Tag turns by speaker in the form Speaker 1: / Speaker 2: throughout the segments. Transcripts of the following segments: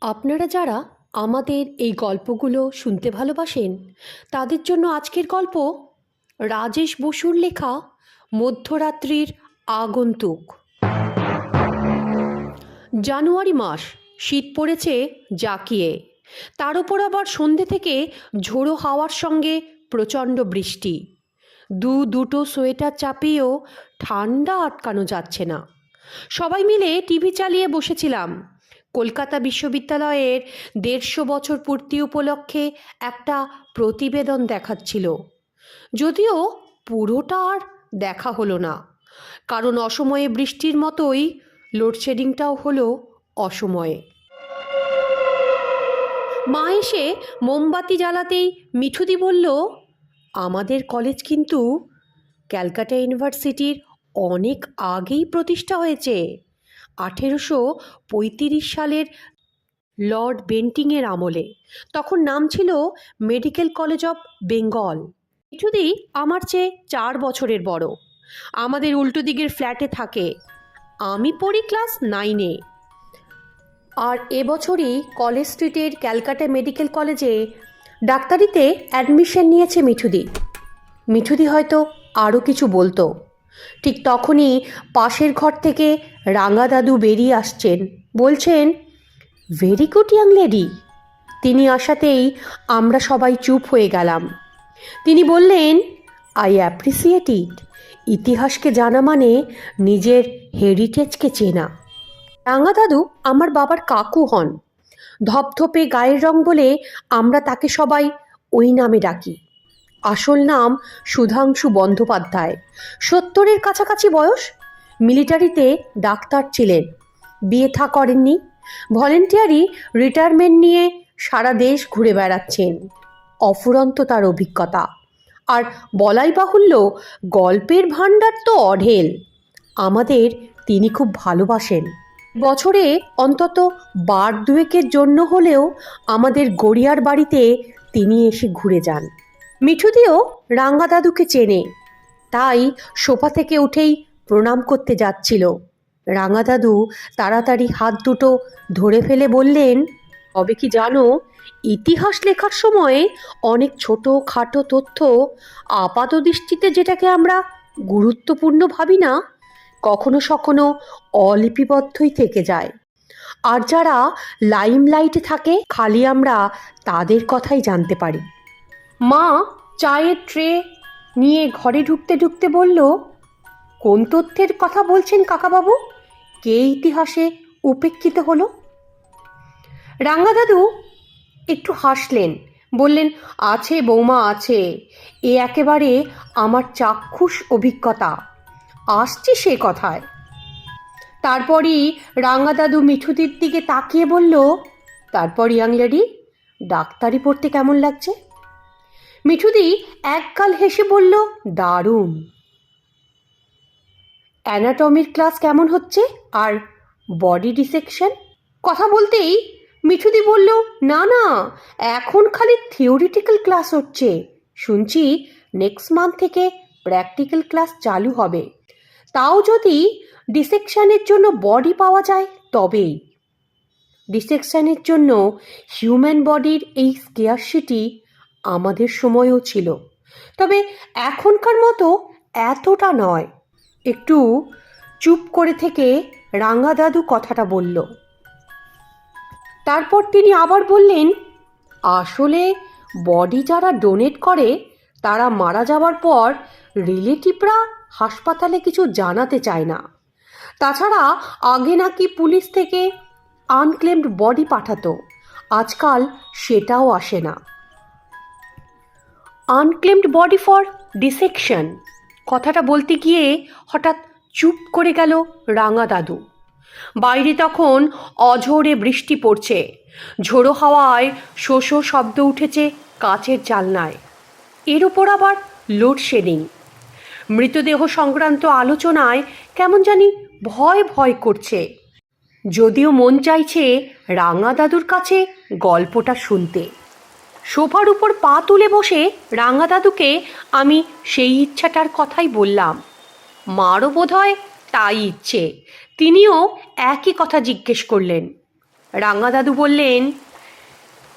Speaker 1: আপনারা যারা আমাদের এই গল্পগুলো শুনতে ভালোবাসেন, তাদের জন্য আজকের গল্প রাজেশ বসুর লেখা মধ্যরাত্রির আগন্তুক। জানুয়ারি মাস, শীত পড়েছে জাকিয়ে। তার উপর আবার সন্ধে থেকে ঝোড়ো হাওয়ার সঙ্গে প্রচণ্ড বৃষ্টি। দু দুটো সোয়েটার চাপিয়েও ঠান্ডা আটকানো যাচ্ছে না। সবাই মিলে টিভি চালিয়ে বসেছিলাম। কলকাতা বিশ্ববিদ্যালয়ের দেড়শো বছর পূর্তি উপলক্ষে একটা প্রতিবেদন দেখাচ্ছিল। যদিও পুরোটা আর দেখা হলো না। কারণ অসময়ে বৃষ্টির মতোই লোডশেডিংটাও হলো অসময়ে। মা এসে মোমবাতি জ্বালাতেই মিঠুদি বলল, আমাদের কলেজ কিন্তু ক্যালকাটা ইউনিভার্সিটির অনেক আগেই প্রতিষ্ঠা হয়েছে। আঠেরোশো পঁয়ত্রিশ সালের লর্ড বেন্টিংয়ের আমলে। তখন নাম ছিল মেডিকেল কলেজ অফ বেঙ্গল। মিঠুদি আমার চেয়ে চার বছরের বড়। আমাদের উল্টো দিকের ফ্ল্যাটে থাকে। আমি পড়ি ক্লাস নাইনে। আর এবছরই কলেজ স্ট্রিটের ক্যালকাটা মেডিকেল কলেজে ডাক্তারিতে অ্যাডমিশন নিয়েছে মিঠুদি। মিঠুদি হয়তো আরও কিছু বলতো। ঠিক তখনই পাশের ঘর থেকে রাঙা দাদু বেরিয়ে আসছেন। বলছেন ভেরি গুড ইয়াং লেডি তিনি আসাতেই আমরা সবাই চুপ হয়ে গেলাম। তিনি বললেন আই অ্যাপ্রিসিয়েট ইট ইতিহাসকে জানা মানে নিজের হেরিটেজকে চেনা। রাঙা দাদু আমার বাবার কাকু হন। ধপধপে গায়ের রং বলে আমরা তাকে সবাই ওই নামে ডাকি। আসল নাম সুধাংশু বন্দ্যোপাধ্যায়। সত্তরের কাছাকাছি বয়স? মিলিটারিতে ডাক্তার ছিলেন। বিয়ে থা করেননি। ভলেন্টিয়ারি রিটায়ারমেন্ট নিয়ে সারা দেশ ঘুরে বেড়াচ্ছেন। অফুরন্ত তার অভিজ্ঞতা। আর বলাই বাহুল্য, গল্পের ভাণ্ডার তো অঢেল। আমাদের তিনি খুব ভালোবাসেন। বছরে অন্তত বার দুয়েকের জন্য হলেও আমাদের গড়িয়ার বাড়িতে তিনি এসে ঘুরে যান। মিঠুদিও রাঙ্গা দাদুকে চেনে। তাই সোফা থেকে উঠেই প্রণাম করতে যাচ্ছিল। রাঙা দাদু তাড়াতাড়ি হাত দুটো ধরে ফেলে বললেন, তবে কি জানো, ইতিহাস লেখার সময় অনেক ছোট খাটো তথ্য আপাত দৃষ্টিতে যেটাকে আমরা গুরুত্বপূর্ণ ভাবি না, কখনো সখনো অলিপিবদ্ধই থেকে যায়। আর যারা লাইমলাইটে থাকে, খালি আমরা তাদের কথাই জানতে পারি। মা চায়ের ট্রে নিয়ে ঘরে ঢুকতে ঢুকতে বলল, কোন তথ্যের কথা বলছেন কাকাবাবু? কে ইতিহাসে উপেক্ষিত হলো? রাঙ্গা দাদু একটু হাসলেন, বললেন, আছে বৌমা, আছে। এ একেবারে আমার চাক্ষুষ অভিজ্ঞতা। আসছি সে কথায়। তারপরই রাঙ্গা দাদু মিঠুদির দিকে তাকিয়ে বলল, তারপর ইয়াং লেডি, ডাক্তারি পড়তে কেমন লাগছে? মিঠুদি এককাল হেসে বলল, দারুণ। অ্যানাটমির ক্লাস কেমন হচ্ছে? আর বডি ডিসেকশন? কথা বলতেই মিঠুদি বলল, না না, এখন খালি থিওরিটিক্যাল ক্লাস হচ্ছে। শুনছি নেক্সট মান্থ থেকে প্র্যাকটিক্যাল ক্লাস চালু হবে। তাও যদি ডিসেকশনের জন্য বডি পাওয়া যায়, তবেই। ডিসেকশনের জন্য হিউম্যান বডির এই স্কেয়ারশিটি আমাদের সময়ও ছিল। তবে এখনকার মতো এতটা নয়। একটু চুপ করে থেকে রাঙ্গা দাদু কথাটা বলল। তারপর তিনি আবার বললেন, আসলে বডি যারা ডোনেট করে, তারা মারা যাওয়ার পর রিলেটিভরা হাসপাতালে কিছু জানাতে চায় না। তাছাড়া আগে নাকি পুলিশ থেকে আনক্লেমড বডি পাঠাতো, আজকাল সেটাও আসে না। আনক্লেমড বডি ফর ডিসেকশন কথাটা বলতে গিয়ে হঠাৎ চুপ করে গেল রাঙা দাদু। বাইরে তখন অঝোরে বৃষ্টি পড়ছে। ঝোড়ো হাওয়ায় শোষো শব্দ উঠেছে কাচের জালনায় এর ওপর আবার লোডশেডিং মৃতদেহ সংক্রান্ত আলোচনায় কেমন জানি ভয় ভয় করছে। যদিও মন চাইছে রাঙা দাদুর কাছে গল্পটা শুনতে। সোফার উপর পা তুলে বসে রাঙা দাদুকে আমি সেই ইচ্ছাটার কথাই বললাম। মারও বোধ তাই ইচ্ছে। তিনিও একই কথা জিজ্ঞেস করলেন। রাঙা দাদু বললেন,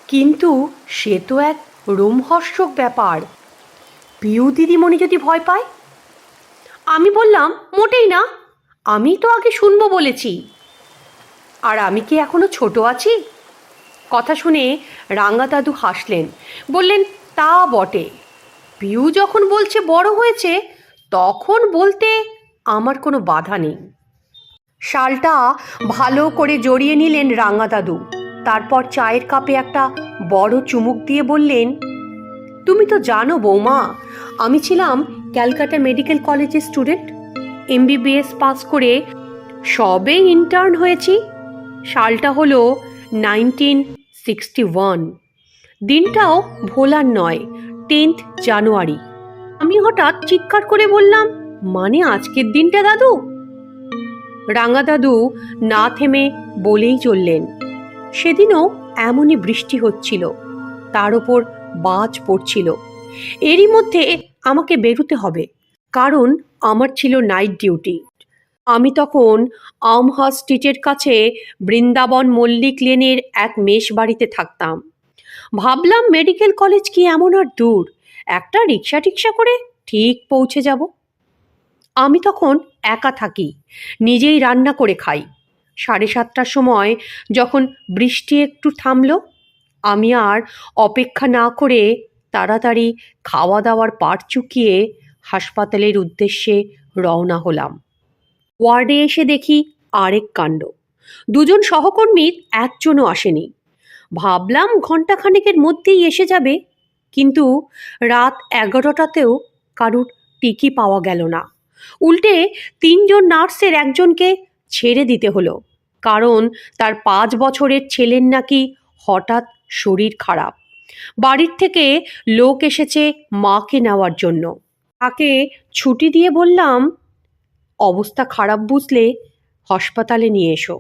Speaker 1: কিন্তু সে তো এক রোমহর্ষক ব্যাপার। পিউ দিদিমণি যদি ভয় পায়? আমি বললাম, মোটেই না। আমি তো আগে শুনব বলেছি। আর আমি কি এখনও ছোট আছি? কথা শুনে রাঙা দাদু হাসলেন। বললেন, তা বটে। পিউ যখন বলছে বড় হয়েছে, তখন বলতে আমার কোনো বাধা নেই। শালটা ভালো করে জড়িয়ে নিলেন রাঙা দাদু। তারপর চায়ের কাপে একটা বড় চুমুক দিয়ে বললেন, তুমি তো জানো বৌমা, আমি ছিলাম ক্যালকাটা মেডিকেল কলেজের স্টুডেন্ট। এমবিবিএস পাস করে সবে ইন্টার্ন হয়েছি। সালটা হলো নাইনটিন সিক্সটি ওয়ান দিনটাও ভোলার নয় টেন্থ জানুয়ারি আমি হঠাৎ চিৎকার করে বললাম মানে আজকের দিনটা দাদু? রাঙা দাদু না থেমে বলেই চললেন। সেদিনও এমনই বৃষ্টি হচ্ছিল, তার ওপর বাজ পড়ছিল। এরই মধ্যে আমাকে বেরোতে হবে, কারণ আমার ছিল নাইট ডিউটি আমি তখন আমহা স্ট্রিটের কাছে বৃন্দাবন মল্লিক লেনের এক মেষ বাড়িতে থাকতাম। ভাবলাম মেডিকেল কলেজ কি এমন আর দূর? একটা রিক্সা টিক্সা করে ঠিক পৌঁছে যাব। আমি তখন একা থাকি, নিজেই রান্না করে খাই। সাড়ে সাতটার সময় যখন বৃষ্টি একটু থামল, আমি আর অপেক্ষা না করে তাড়াতাড়ি খাওয়া দাওয়ার পাট চুকিয়ে হাসপাতালের উদ্দেশ্যে রওনা হলাম। ওয়ার্ডে এসে দেখি আরেক কাণ্ড। দুজন সহকর্মীর একজনও আসেনি। ভাবলাম ঘন্টাখানেকের মধ্যেই এসে যাবে, কিন্তু রাত এগারোটাতেও কারুর টিকি পাওয়া গেল না। উল্টে তিনজন নার্সের একজনকে ছেড়ে দিতে হলো, কারণ তার পাঁচ বছরের ছেলের নাকি হঠাৎ শরীর খারাপ। বাড়ির থেকে লোক এসেছে মাকে নেওয়ার জন্য। তাকে ছুটি দিয়ে বললাম অবস্থা খারাপ বুঝলে হাসপাতালে নিয়ে এসো।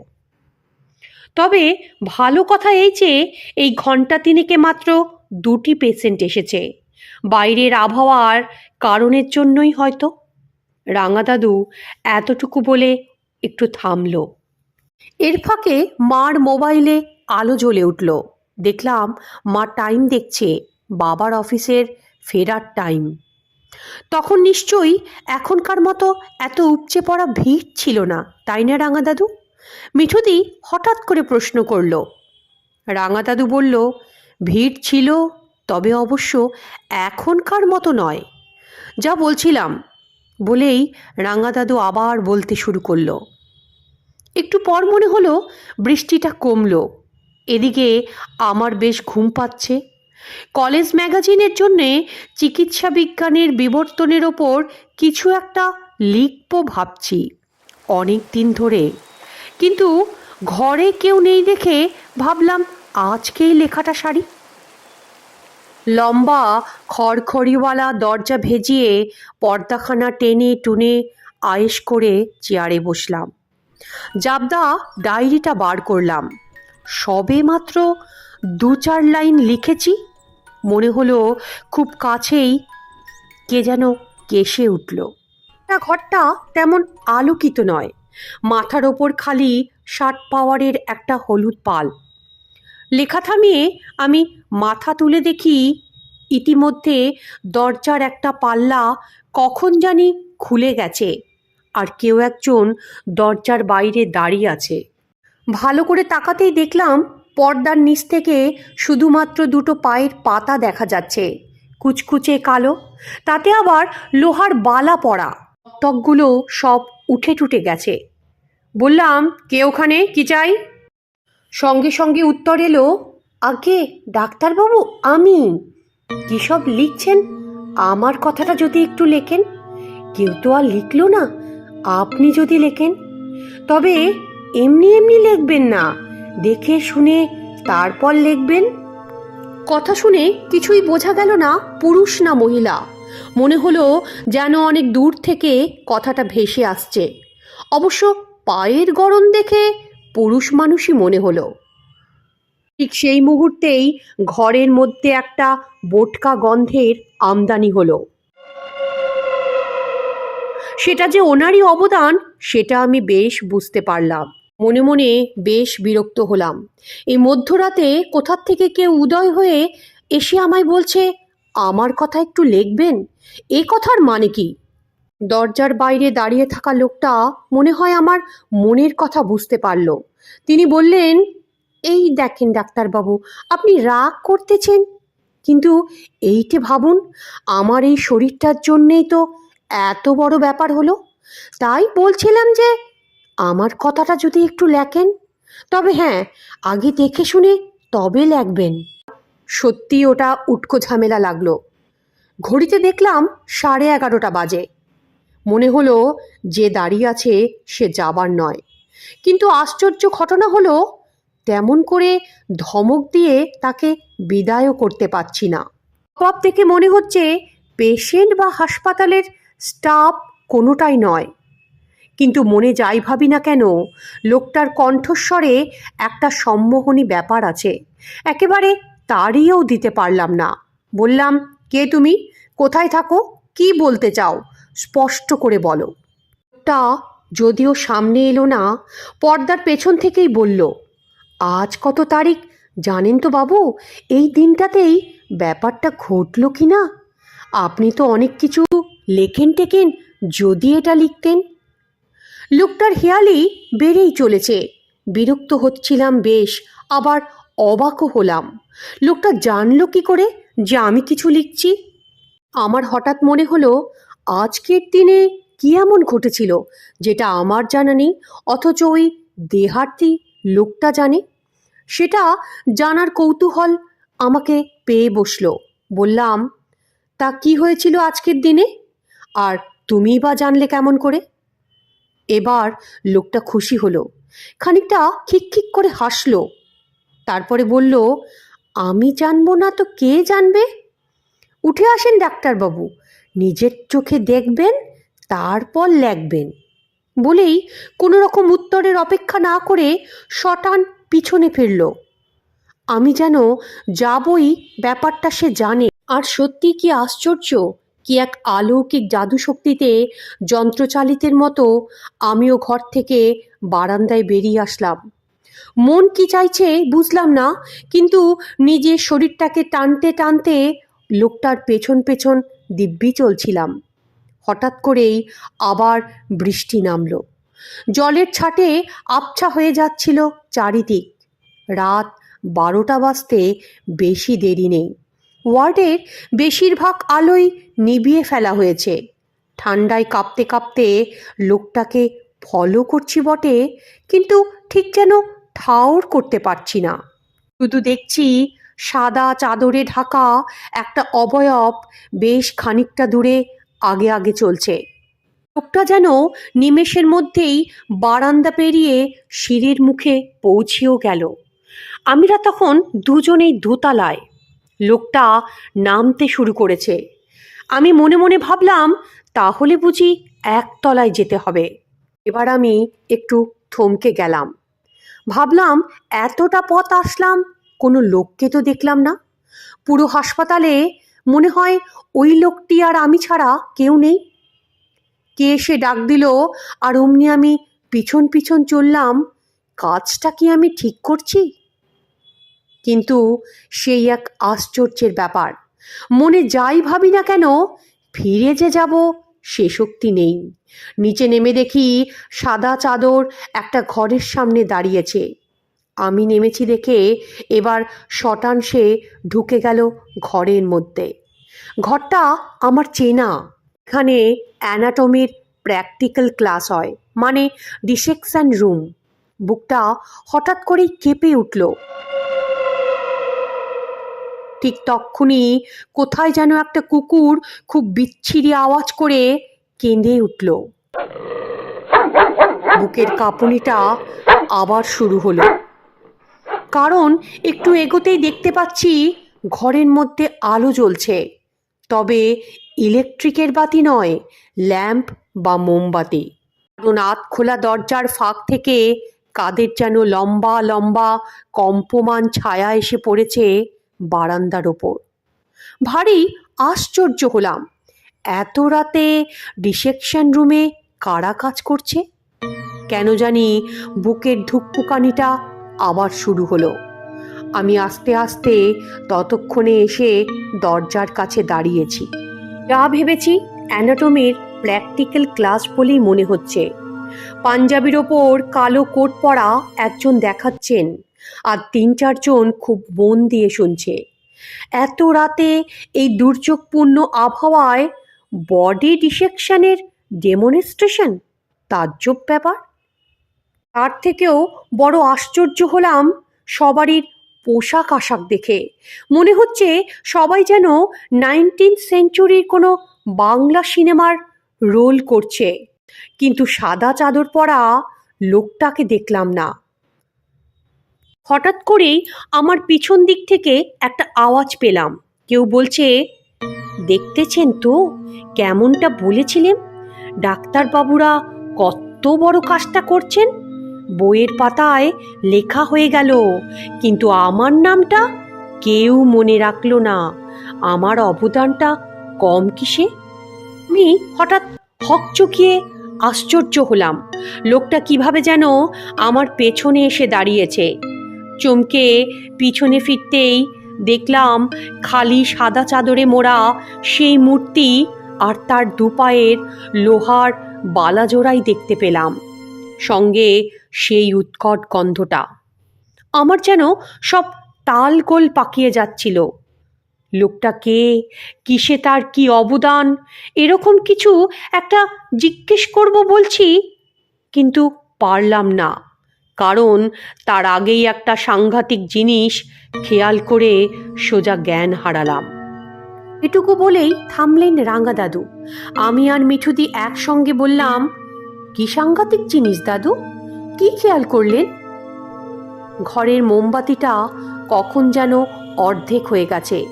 Speaker 1: তবে ভালো কথা এই যে, এই ঘণ্টা তিনেকে মাত্র দুটি পেশেন্ট এসেছে। বাইরের আবহাওয়ার কারণের জন্যই হয়তো। রাঙা দাদু এতটুকু বলে একটু থামল। এর ফাঁকে মার মোবাইলে আলো জ্বলে উঠল। দেখলাম মা টাইম দেখছে, বাবার অফিসের ফেরার টাইম তখন নিশ্চয়ই এখনকার মতো এত উপচে পড়া ভিড় ছিল না, তাই না রাঙা দাদু মিঠুদি হঠাৎ করে প্রশ্ন করল। রাঙা দাদু বলল, ভিড় ছিল, তবে অবশ্য এখনকার মতো নয়। যা বলছিলাম, বলেই রাঙা দাদু আবার বলতে শুরু করল। একটু পর মনে হলো বৃষ্টিটা কমল। এদিকে আমার বেশ ঘুম পাচ্ছে। কলেজ ম্যাগাজিনের জন্যে চিকিৎসা বিজ্ঞানের বিবর্তনের ওপর কিছু একটা লিখব ভাবছি, অনেক দিন ধরে। কিন্তু ঘরে কেউ নেই দেখে ভাবলাম আজকেই লেখাটা সারি। লম্বা খড়খড়িওয়ালা দরজা ভেজিয়ে পর্দাখানা টেনে টুনে আয়েশ করে চেয়ারে বসলাম। জাবদা ডায়েরিটা বার করলাম। সবে মাত্র দু চার লাইন লিখেছি মনে হলো খুব কাছেই কে যেন কেসে উঠল। ঘরটা তেমন আলোকিত নয়। মাথার ওপর খালি ষাট পাওয়ারের একটা হলুদ পাল। লেখা থামিয়ে আমি মাথা তুলে দেখি ইতিমধ্যে দরজার একটা পাল্লা কখন জানি খুলে গেছে আর কেউ একজন দরজার বাইরে দাঁড়িয়ে আছে। ভালো করে তাকাতেই দেখলাম পর্দার নিচ থেকে শুধুমাত্র দুটো পায়ের পাতা দেখা যাচ্ছে। কুচকুচে কালো, তাতে আবার লোহার বালা পড়া। তকগুলো সব উঠে টুটে গেছে। বললাম, কে ওখানে? কি চাই? সঙ্গে সঙ্গে উত্তর এলো, আগে ডাক্তারবাবু, আমি। কী সব লিখছেন? আমার কথাটা যদি একটু লেখেন? কেউ তো আর লিখলো না, আপনি যদি লেখেন। তবে এমনি এমনি লিখবেন না। দেখে শুনে তারপর লিখবেন, কথা শুনে কিছুই বোঝা গেল না পুরুষ না মহিলা। মনে হলো যেন অনেক দূর থেকে কথাটা ভেসে আসছে। অবশ্য পায়ের গরম দেখে পুরুষ মানুষই মনে হলো। ঠিক সেই মুহূর্তেই ঘরের মধ্যে একটা বোটকা গন্ধের আমদানি হলো। সেটা যে ওনারই অবদান, সেটা আমি বেশ বুঝতে পারলাম। মনে মনে বেশ বিরক্ত হলাম। এই মধ্যরাতে কোথার থেকে কেউ উদয় হয়ে এসে আমায় বলছে, আমার কথা একটু লিখবেন? এ কথার মানে কি? দরজার বাইরে দাঁড়িয়ে থাকা লোকটা মনে হয় আমার মনের কথা বুঝতে পারল। তিনি বললেন, এই দেখেন ডাক্তারবাবু, আপনি রাগ করতেছেন। কিন্তু এইটে ভাবুন, আমার এই শরীরটার জন্যেই তো এত বড় ব্যাপার হলো। তাই বলছিলাম যে আমার কথাটা যদি একটু লেখেন। তবে হ্যাঁ আগে দেখে শুনে তবে লেখবেন। সত্যি ওটা উটকো ঝামেলা লাগল। ঘড়িতে দেখলাম সাড়ে এগারোটা বাজে। মনে হলো যে দাঁড়িয়ে আছে সে যাবার নয়। কিন্তু আশ্চর্য ঘটনা হলো, তেমন করে ধমক দিয়ে তাকে বিদায়ও করতে পারছি না। পপ থেকে মনে হচ্ছে পেশেন্ট বা হাসপাতালের স্টাফ কোনোটাই নয়। কিন্তু মনে যাই ভাবি না কেন, লোকটার কণ্ঠস্বরে একটা সম্মোহনী ব্যাপার আছে। একেবারে তাড়িয়েও দিতে পারলাম না। বললাম, কে তুমি? কোথায় থাকো? কি বলতে চাও? স্পষ্ট করে বলো। তা যদিও সামনে এলো না, পর্দার পেছন থেকেই বলল, আজ কত তারিখ? জানেন তো বাবু, এই দিনটাতেই ব্যাপারটা ঘটল কি না? আপনি তো অনেক কিছু লেখেন টেকেন যদি এটা লিখতেন লোকটার হেয়ালি বেড়েই চলেছে। বিরক্ত হচ্ছিলাম বেশ, আবার অবাকও হলাম। লোকটা জানলো কি করে যে আমি কিছু লিখছি? আমার হঠাৎ মনে হলো, আজকের দিনে কি এমন ঘটেছিল যেটা আমার জানা নেই, অথচ ওই দেহার্তি লোকটা জানে? সেটা জানার কৌতূহল আমাকে পেয়ে বসল। বললাম, তা কি হয়েছিল আজকের দিনে? আর তুমিই বা জানলে কেমন করে? এবার লোকটা খুশি হলো। খানিকটা খিকখিক করে হাসলো। তারপরে বলল, আমি জানব না তো কে জানবে? উঠে আসেন ডাক্তারবাবু নিজের চোখে দেখবেন, তারপর লেখবেন। বলেই কোনো রকম উত্তরের অপেক্ষা না করে শটান পিছনে ফিরল। আমি যেন যাবই, ব্যাপারটা সে জানে। আর সত্যি কি আশ্চর্য? কি এক অলৌকিক জাদু শক্তিতে যন্ত্রচালিতের মতো আমিও ঘর থেকে বারান্দায় বেরিয়ে আসলাম। মন কি চাইছে বুঝলাম না, কিন্তু নিজের শরীরটাকে টানতে টানতে লোকটার পেছন পেছন দিব্যি চলছিলাম। হঠাৎ করেই আবার বৃষ্টি নামলো। জলের ছাটে আবছা হয়ে যাচ্ছিল চারিদিক। রাত বারোটা বাজতে বেশি দেরি নেই। ওয়ার্ডের বেশিরভাগ আলোই নিভিয়ে ফেলা হয়েছে। ঠান্ডায় কাঁপতে কাঁপতে লোকটাকে ফলো করছি বটে, কিন্তু ঠিক যেন ঠাউর করতে পারছি না। শুধু দেখছি সাদা চাদরে ঢাকা একটা অবয়ব বেশ খানিকটা দূরে আগে আগে চলছে। লোকটা যেন নিমেষের মধ্যেই বারান্দা পেরিয়ে সিঁড়ির মুখে পৌঁছেও গেল। আমরা তখন দুজনেই দোতলায় লোকটা নামতে শুরু করেছে। আমি মনে মনে ভাবলাম, তাহলে বুঝি একতলায় যেতে হবে। এবার আমি একটু থমকে গেলাম। ভাবলাম, এতটা পথ আসলাম, কোনো লোককে তো দেখলাম না। পুরো হাসপাতালে মনে হয় ওই লোকটি আর আমি ছাড়া কেউ নেই। কে এসে ডাক দিল, আর অমনি আমি পিছন পিছন চললাম, কাজটা কি আমি ঠিক করছি? কিন্তু সেই এক আশ্চর্যের ব্যাপার। মনে যাই ভাবি না কেন, ফিরে যে যাব সে শক্তি নেই। নিচে নেমে দেখি সাদা চাদর একটা ঘরের সামনে দাঁড়িয়েছে। আমি নেমেছি দেখে এবার শতাংশে ঢুকে গেল ঘরের মধ্যে। ঘরটা আমার চেনা। এখানে অ্যানাটমির প্র্যাকটিক্যাল ক্লাস হয় মানে ডিসেকশন রুম। বুকটা হঠাৎ করেই কেঁপে উঠল। ঠিক তক্ষুনি কোথায় যেন একটা কুকুর খুব বিচ্ছিরি আওয়াজ করে কেঁদে উঠল। বুকের কাঁপুনিটা আবার শুরু হলো। কারণ একটু এগোতেই দেখতে পাচ্ছি ঘরের মধ্যে আলো জ্বলছে। তবে ইলেকট্রিকের বাতি নয়, ল্যাম্প বা মোমবাতি। কারণ আত খোলা দরজার ফাঁক থেকে কাদের যেন লম্বা লম্বা কম্পমান ছায়া এসে পড়েছে বারান্দার ওপর। ভারী আশ্চর্য হলাম, এত রাতে রিসেপশন রুমে কারা কাজ করছে? কেন জানি বুকের ধুকপুকানিটা আবার শুরু হলো। আমি আস্তে আস্তে ততক্ষণে এসে দরজার কাছে দাঁড়িয়েছি। যা ভেবেছি অ্যানাটমির প্র্যাকটিক্যাল ক্লাস বলেই মনে হচ্ছে। পাঞ্জাবির ওপর কালো কোট পরা একজন দেখাচ্ছেন। আর তিন চারজন খুব মন দিয়ে শুনছে। এত রাতে এই দুর্যোগপূর্ণ আবহাওয়ায় বডি ডিসেকশনের ডেমনস্ট্রেশন তাজ্জব ব্যাপার। তার থেকেও বড় আশ্চর্য হলাম সবারই পোশাক আশাক দেখে। মনে হচ্ছে সবাই যেন নাইনটিন সেঞ্চুরির কোনো বাংলা সিনেমার রোল করছে। কিন্তু সাদা চাদর পরা লোকটাকে দেখলাম না। হঠাৎ করেই আমার পিছন দিক থেকে একটা আওয়াজ পেলাম। কেউ বলছে, দেখতেছেন তো, কেমনটা বলেছিলেন? ডাক্তারবাবুরা কত বড় কাজটা করছেন? বইয়ের পাতায় লেখা হয়ে গেল, কিন্তু আমার নামটা কেউ মনে রাখল না। আমার অবদানটা কম কিসে? আমি হঠাৎ হকচকিয়ে আশ্চর্য হলাম। লোকটা কীভাবে যেন আমার পেছনে এসে দাঁড়িয়েছে। চমকে পিছনে ফিরতেই দেখলাম খালি সাদা চাদরে মোড়া সেই মূর্তি আর তার দুপায়ের লোহার বালাজোড়াই দেখতে পেলাম। সঙ্গে সেই উৎকট গন্ধটা। আমার যেন সব তাল গোল পাকিয়ে যাচ্ছিল। লোকটা কে? কিসে তার কি অবদান? এরকম কিছু একটা জিজ্ঞেস করব বলছি, কিন্তু পারলাম না। কারণ তার আগেই একটা সাংঘাতিক জিনিস খেয়াল করে সোজা জ্ঞান হারালাম। এটুকু বলেই থামলেন রাঙা দাদু। আমি আর মিঠুদি একসঙ্গে বললাম, কি সাংঘাতিক জিনিস দাদু? কি খেয়াল করলেন? ঘরের মোমবাতিটা কখন যেন অর্ধেক হয়ে গেছে।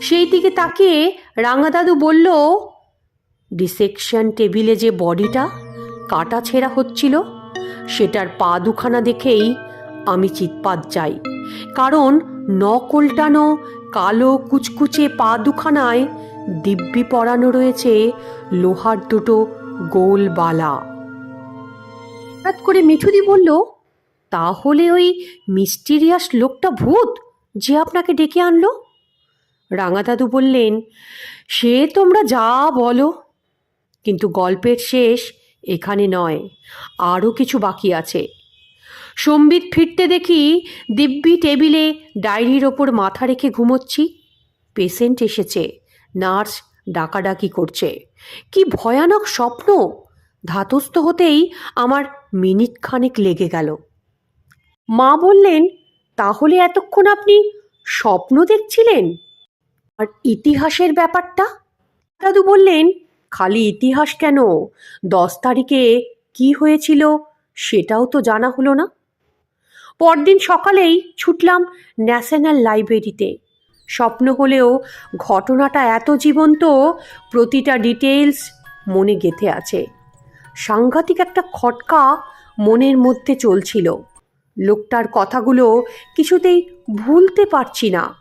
Speaker 1: সেই দিকে তাকিয়ে রাঙা দাদু বলল, ডিসেকশন টেবিলে যে বডিটা, কাটা ছেঁড়া হচ্ছিল? সেটার পা দুখানা দেখেই আমি চিৎপাত যাই। কারণ নখ উল্টানো কালো কুচকুচে পা দুখানায় দিব্যি পরানো রয়েছে লোহার দুটো গোল বালা। হঠাৎ করে মিঠুদি বলল তাহলে ওই মিস্টিরিয়াস লোকটা ভূত যে আপনাকে ডেকে আনলো? রাঙা দাদু বললেন সে তোমরা যা বলো। কিন্তু গল্পের শেষ এখানে নয়, আরও কিছু বাকি আছে। সম্বিত ফিরতে দেখি দিব্যি টেবিলে ডায়েরির ওপর মাথা রেখে ঘুমোচ্ছি। পেশেন্ট এসেছে, নার্স ডাকাডাকি করছে। কি ভয়ানক স্বপ্ন! ধাতস্থ হতেই আমার মিনিট খানেক লেগে গেল। মা বললেন, তাহলে এতক্ষণ আপনি স্বপ্ন দেখছিলেন? আর ইতিহাসের ব্যাপারটা? দাদু বললেন খালি ইতিহাস কেন? দশ তারিখে কি হয়েছিল সেটাও তো জানা হলো না। পরদিন সকালেই ছুটলাম ন্যাশনাল লাইব্রেরিতে। স্বপ্ন হলেও ঘটনাটা এত জীবন্ত, প্রতিটা ডিটেলস মনে গেঁথে আছে। সাংঘাতিক একটা খটকা মনের মধ্যে চলছিল। লোকটার কথাগুলো কিছুতেই ভুলতে পারছি না।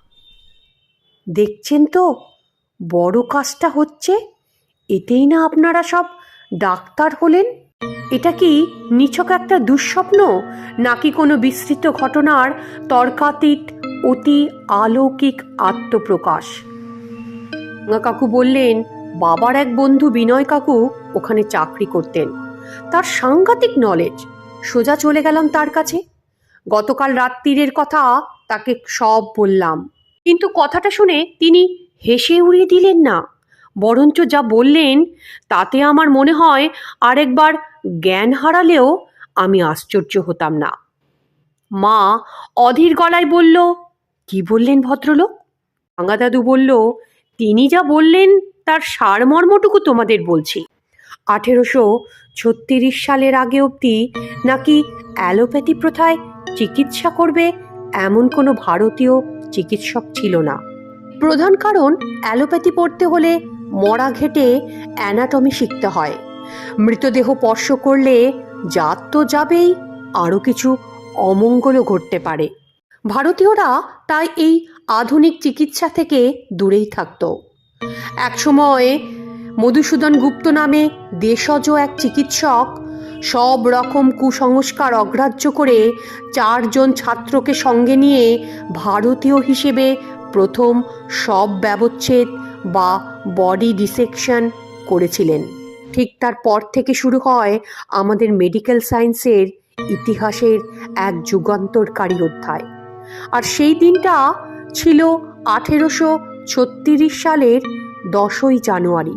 Speaker 1: দেখছেন তো বড় কাজটা হচ্ছে? এতেই না আপনারা সব ডাক্তার হলেন? এটা কি নিছক একটা দুঃস্বপ্ন? নাকি কোনো বিস্তৃত ঘটনার তর্কাতীত, অতি আলৌকিক আত্মপ্রকাশ? কাকু বললেন, বাবার এক বন্ধু বিনয় কাকু ওখানে চাকরি করতেন। তার সাংঘাতিক নলেজ সোজা চলে গেলাম তার কাছে। গতকাল রাত্রিরের কথা তাকে সব বললাম। কিন্তু কথাটা শুনে তিনি হেসে উড়িয়ে দিলেন না। বরঞ্চ যা বললেন, তাতে আমার মনে হয় আরেকবার জ্ঞান হারালেও আমি আশ্চর্য হতাম না। মা অধীর গলায় বলল, কি বললেন ভদ্রলোক? দাদু বলল, তিনি যা বললেন, তার সারমর্মটুকু তোমাদের বলছি। আঠেরোশো ছত্রিশ সালের আগে অবধি নাকি অ্যালোপ্যাথি প্রথায় চিকিৎসা করবে এমন কোনো ভারতীয় চিকিৎসক ছিল না। প্রধান কারণ অ্যালোপ্যাথি পড়তে হলে মরা ঘেটে অ্যানাটমি শিখতে হয়। মৃতদেহ স্পর্শ করলে জাত তো যাবেই, আরও কিছু অমঙ্গলও ঘটতে পারে। ভারতীয়রা তাই এই আধুনিক চিকিৎসা থেকে দূরেই থাকত। একসময় মধুসূদন গুপ্ত নামে দেশজ এক চিকিৎসক সব রকম কুসংস্কার অগ্রাহ্য করে চারজন ছাত্রকে সঙ্গে নিয়ে ভারতীয় হিসেবে প্রথম সব ব্যবচ্ছেদ বা বডি ডিসেকশন করেছিলেন। ঠিক তার পর থেকে শুরু হয় আমাদের মেডিকেল সায়েন্সের ইতিহাসের এক যুগান্তরকারী অধ্যায়। আর সেই দিনটা ছিল আঠেরোশো ছত্রিশ সালের দশই জানুয়ারি।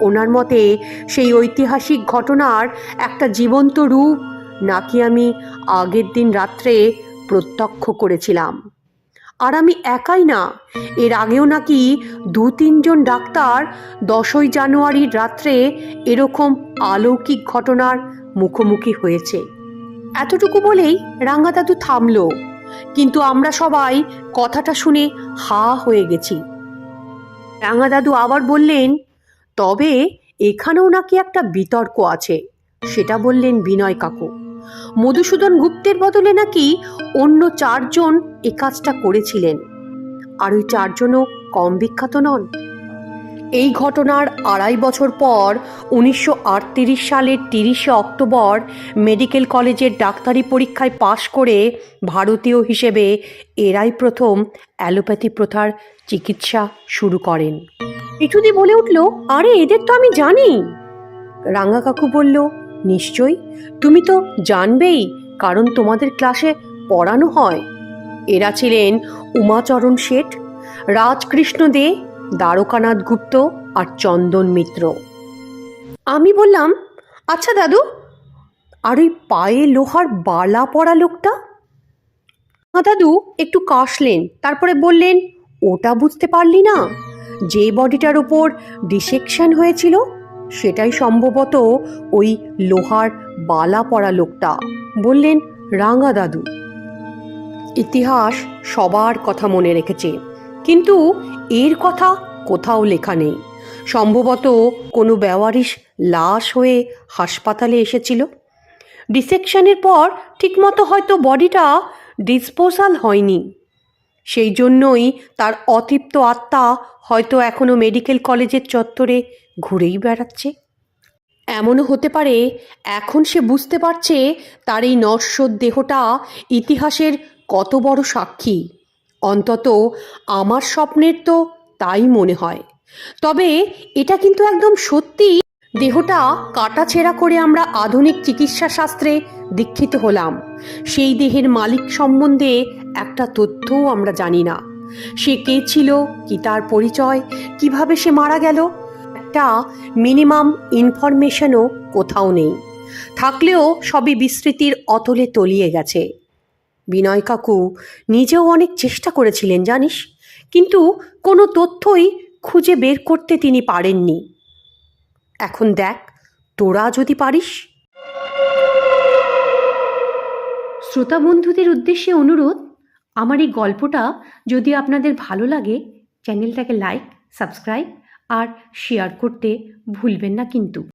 Speaker 1: ওনার মতে সেই ঐতিহাসিক ঘটনার একটা জীবন্ত রূপ নাকি আমি আগের দিন রাত্রে প্রত্যক্ষ করেছিলাম। আর আমি একাই না। এর আগেও নাকি দু তিনজন ডাক্তার দশই জানুয়ারির রাত্রে এরকম অলৌকিক ঘটনার মুখোমুখি হয়েছে। এতটুকু বলেই রাঙ্গা দাদু থামলো। কিন্তু আমরা সবাই কথাটা শুনে হা হয়ে গেছি। রাঙা দাদু আবার বললেন, তবে এখানেও নাকি একটা বিতর্ক আছে। সেটা বললেন বিনয় কাকু। মধুসূদন গুপ্তের বদলে নাকি অন্য চারজন এ কাজটা করেছিলেন। আর ওই চারজনও কম বিখ্যাত নন। এই ঘটনার আড়াই বছর পর উনিশশো সালের তিরিশে অক্টোবর মেডিকেল কলেজের ডাক্তারি পরীক্ষায় পাশ করে ভারতীয় হিসেবে এরাই প্রথম অ্যালোপ্যাথি প্রথার চিকিৎসা শুরু করেন। পিঠুদি বলে উঠল, আরে, এদের তো আমি জানি। রাঙ্গা কাকু বলল নিশ্চয়ই। তুমি তো জানবেই, কারণ তোমাদের ক্লাসে পড়ানো হয়। এরা ছিলেন উমাচরণ শেঠ, রাজকৃষ্ণ দে, দ্বারকানাথ গুপ্ত আর চন্দন মিত্র। আমি বললাম আচ্ছা দাদু, আর ওই পায়ে লোহার বালা পড়া লোকটা? দাদু, একটু কাশলেন, তারপরে বললেন, ওটা বুঝতে পারলি না। যে বডিটার উপর ডিসেকশন হয়েছিল সেটাই সম্ভবত ওই লোহার বালা পড়া লোকটা। বললেন, রাঙা দাদু। ইতিহাস সবার কথা মনে রেখেছে। কিন্তু এর কথা কোথাও লেখা নেই। সম্ভবত কোনো বেওয়ারিশ লাশ হয়ে হাসপাতালে এসেছিল। ডিসেকশনের পর ঠিকমতো হয়তো বডিটা ডিসপোজাল হয়নি। সেই জন্যই তার অতৃপ্ত আত্মা হয়তো এখনও মেডিকেল কলেজের চত্বরে ঘুরেই বেড়াচ্ছে। এমনও হতে পারে, এখন সে বুঝতে পারছে তার এই নশ্বর দেহটা ইতিহাসের কত বড় সাক্ষী। অন্তত আমার স্বপ্নের তো তাই মনে হয়। তবে এটা কিন্তু একদম সত্যি, দেহটা কাটাছেঁড়া করে আমরা আধুনিক চিকিৎসা শাস্ত্রে দীক্ষিত হলাম। সেই দেহের মালিক সম্বন্ধে একটা তথ্যও আমরা জানি না। সে কে ছিল, কি তার পরিচয়, কীভাবে সে মারা গেল একটা মিনিমাম ইনফরমেশনও কোথাও নেই। থাকলেও সবই বিস্মৃতির অতলে তলিয়ে গেছে। বিনয় কাকু নিজেও অনেক চেষ্টা করেছিলেন, জানিস? কিন্তু কোনো তথ্যই খুঁজে বের করতে তিনি পারেননি। এখন দেখ, তোরা যদি পারিস। শ্রোতা বন্ধুদের উদ্দেশ্যে অনুরোধ, আমার এই গল্পটা যদি আপনাদের ভালো লাগে, চ্যানেলটাকে লাইক, সাবস্ক্রাইব আর শেয়ার করতে ভুলবেন না কিন্তু।